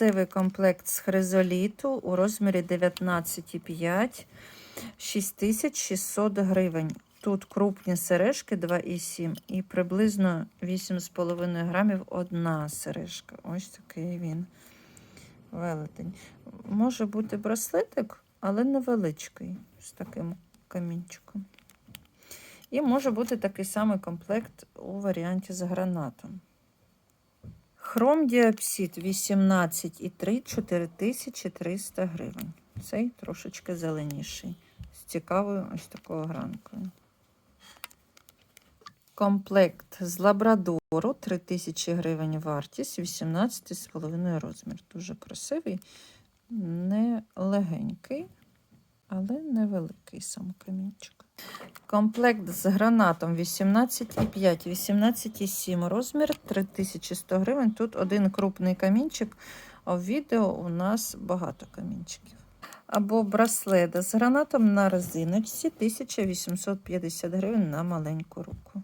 красивий комплект з хризоліту у розмірі 19,5, 6600 гривень. Тут крупні сережки 2,7 і приблизно 8,5 грамів одна сережка. Ось такий він. Велетень. Може бути браслетик, але невеличкий, з таким камінчиком. І може бути такий самий комплект у варіанті з гранатом. Хром діапсид 18,3 4300 гривень. Цей трошечки зеленіший. З цікавою ось такою гранкою. Комплект з лабрадору 3000 гривень вартість, 18,5 розмір. Дуже красивий, не легенький, але невеликий сам камінчик. Комплект з гранатом 18,5, 18,7 розмір, 3100 гривень. Тут один крупний камінчик, а в відео у нас багато камінчиків. Або браслет з гранатом на резиночці 1850 гривень на маленьку руку.